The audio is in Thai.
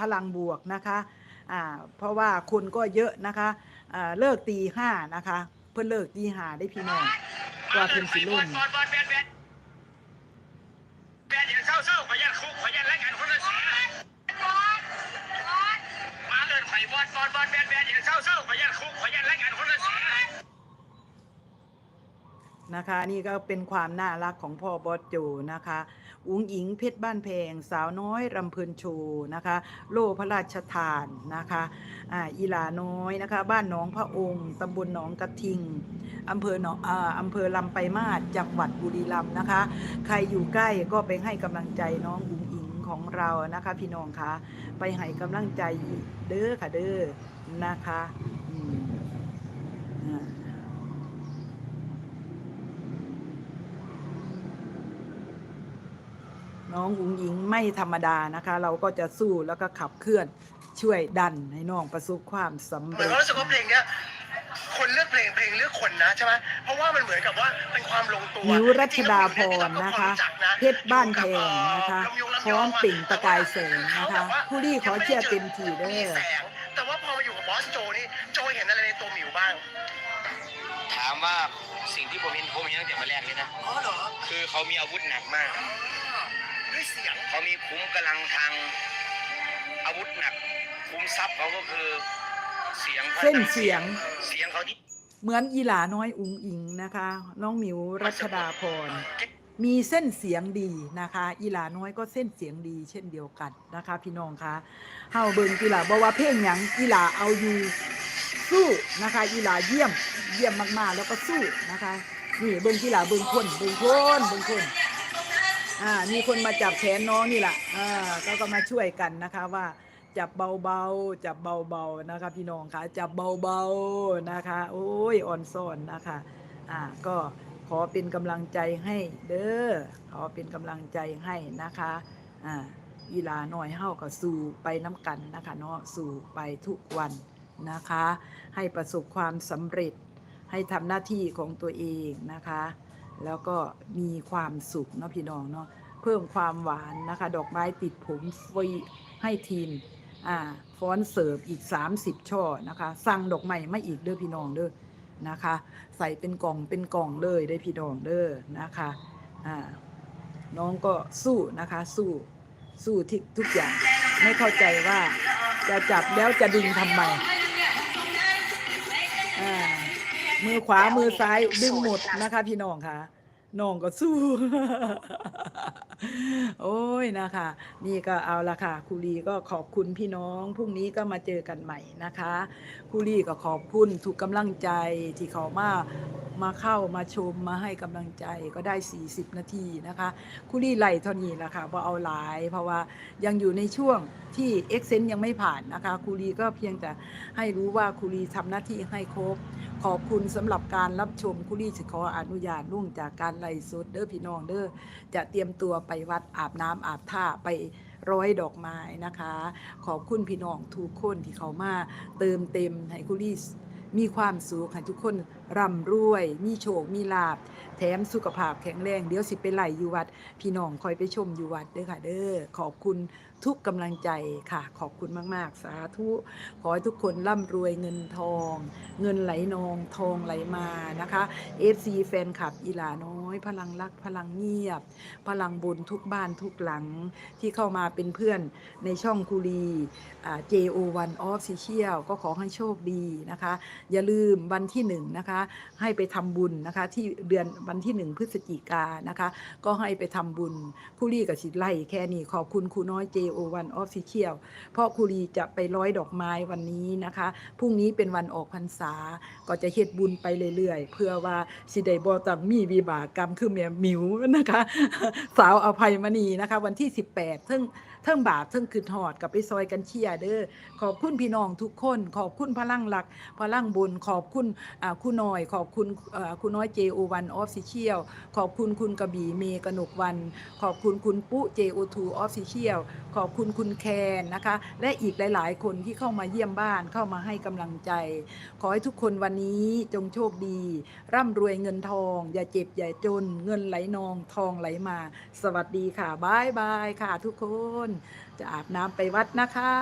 พลังบวกนะคะเพราะว่าคนก็เยอะนะคะเลิกตีห้านะคะ เพื่อเลิกตีหาได้พี่น้องกว่าเพิ่มสิลงนะคะ นี่ก็เป็นความน่ารักของพ่อบอสโจนะคะ อุ้งอิงเพชรบ้านแพง สาวน้อยรำเพลินโชว์นะคะ โลพระราชทานนะคะอ่าอีหลาน้อยนะคะ บ้านหนองพระองค์ตำบลหนองกระทิงอำเภอหนองอ่าอำเภอลำไปมาศจังหวัดบุรีรัมย์นะคะ ใครอยู่ใกล้ก็ไปให้กำลังใจน้องอุ้งอิงของเรานะคะพี่น้องคะไปให้กำลังใจเด้อค่ะเด้อนะคะอืมอ่า น้องอุ๋งหญิงไม่ธรรมดานะคะ เราก็จะสู้แล้วก็ขับเคลื่อนช่วยดันให้น้องประสบความสำเหมือเร็นจเขารู้สึกว่าเพลงเนี้ยคนเลือกเพลงเพลงเลือกคนนะใช่ไหมเพราะว่ามันเหมือนกับว่าเป็นความลงตัวมิวรัชดาพรนะคะ เพชรบ้านแพงนะคะพร้อมปิ่งประกายแสงนะคะผู้ที่ขอเชียร์เต็มที่เด้มีอแสงแต่ว่าพอมาอยู่กับบอสโจนี่โจเห็นอะไรในตัวหมิวบ้างถามว่าสิ่งที่ผมเห็นผมเห็นตั้งแต่มาแรกเลยนะ อ๋อเหรอ คือเขามีอาวุธหนักมาก ด้วยเสียงเขามีคุ้มกำลังทางอาวุธหนัก คุ้มทรัพย์เขาก็คือเสียงเส้นเสียงเสียงเขาที่เหมือนอีหลาน้อยอุ๋งอิงนะคะ น้องหมิวรัชดาพรมีเส้นเสียงดีนะคะ อีหลาน้อยก็เส้นเสียงดี เช่นเดียวกันนะคะ พี่น้องคะเฮาเบิ่งอีหลาบอกว่าเพลงหยังอีหลาเอาอยู่สู้นะคะ อีหลาเยี่ยมเยี่ยมมากๆ แล้วก็สู้นะคะนี่เบิ่งอีหลาเบิ่งคนเบิ่งคนเบิ่งคน อ่ามีคนมาจับแขนน้องนี่แหละอ่าก็ก็มาช่วยกันนะคะว่าจับเบาๆ จับเบาๆนะคะพี่น้องคะจับเบาๆนะคะ โอ้ยอ่อนซ่อนนะคะอ่าก็ขอเป็นกำลังใจให้เด้อขอเป็นกำลังใจให้นะคะอ่าอีลาหน่อยเฮาก็สู่ไปน้ำกันนะคะเนาะสู่ไปทุกวันนะคะ ให้ประสบความสำเร็จให้ทำหน้าที่ของตัวเองนะคะ แล้วก็มีความสุขเนาะพี่น้องเนาะเพิ่มความหวานนะคะ ดอกไม้ติดผมฟรีให้ทีมอ่าฟ้อนเสิร์ฟอีก 30 ช่อนะคะ สั่งดอกไม้มาอีกเด้อพี่น้องเด้อนะคะ ใส่เป็นกล่องเป็นกล่องเลยได้พี่น้องเด้อนะคะอ่าน้องก็สู้นะคะสู้สู้ทุกทุกอย่างไม่เข้าใจว่าจะจับแล้วจะดึงทำไม มือขวามือซ้ายดึงหมดนะคะ พี่น้องค่ะน้องก็สู้ โอ้ยนะคะ นี่ก็เอาละค่ะครูลีก็ขอบคุณพี่น้องพรุ่งนี้ก็มาเจอกันใหม่นะคะครูลีก็ขอบคุณทุกกำลังใจที่เขามามาเข้ามาชมมาให้กำลังใจก็ได้ 40 นาทีนะคะครูลีไล่เท่านี้แหละค่ะว่าเอาหลาย เพราะว่ายังอยู่ในช่วงที่เอ็กเซนยังไม่ผ่านนะคะครูลีก็เพียงแต่ให้รู้ว่าครูลีทำหน้าที่ให้ครบ ขอบคุณสำหรับการรับชมครูลีจะขออนุญาตลุ่งจากการไล่สดเด้อพี่น้องเด้อจะเตรียมตัวไปวัดอาบน้ำอาบท่าไปร้อยดอกไม้นะคะ ขอบคุณพี่น้องทุกคนที่เขามาเติมเต็มให้คุรีมีความสุขให้ทุกคน ร่ำรวย มีโชค มีลาบ แถมสุขภาพแข็งแรง เดี๋ยวสิไปไหลอยู่วัด พี่น้องคอยไปชมอยู่วัดเด้อค่ะ เด้อ ขอบคุณทุกกำลังใจค่ะ ขอบคุณมาก ๆ สาธุ ขอให้ทุกคนร่ำรวยเงินทอง เงินไหลนอง ทองไหลมานะคะ FC แฟนคลับอีลาน้อย พลังรักพลังเงียบ พลังบุญทุกบ้านทุกหลังที่เข้ามาเป็นเพื่อนในช่องคุรี JO1 Official ก็ขอให้โชคดีนะคะ อย่าลืมวันที่หนึ่งนะคะ ให้ไปทำบุญนะคะ ที่เดือนวันที่หนึ่งพฤศจิกายนะคะ ก็ให้ไปทำบุญคุรีกับสิไล่แค่นี้ขอบคุณครูน้อย JO1 Official เพราะคูรีจะไปร้อยดอกไม้วันนี้นะคะพรุ่งนี้เป็นวันออกพรรษาก็จะเฮ็ดบุญไปเรื่อยๆ เพื่อว่าสิได้บ่ต้องมีวิบากกรรมคือแม่หมิวนะคะ สาวอภัยมณีนะคะ วันที่ 18 ซึ่งเทิงบาปเทิงคืนหอดกับไปซอยกันเชียเด้อขอบคุณพี่น้องทุกคน ขอบคุณพลังหลักพลังบุญ ขอบคุณคุณน้อย ขอบคุณคุณน้อย JO1 Official ขอบคุณคุณกระบี่เมกนกวัน ขอบคุณคุณปุ๊ JO2 Official ขอบคุณคุณแคนนะคะ และอีกหลาย ๆ คนที่เข้ามาเยี่ยมบ้านเข้ามาให้กำลังใจ ขอให้ทุกคนวันนี้จงโชคดี ร่ำรวยเงินทอง อย่าเจ็บอย่าจน เงินไหลนองทองไหลมา สวัสดีค่ะบายบายค่ะทุกคนจะอาบน้ำไปวัดนะคะ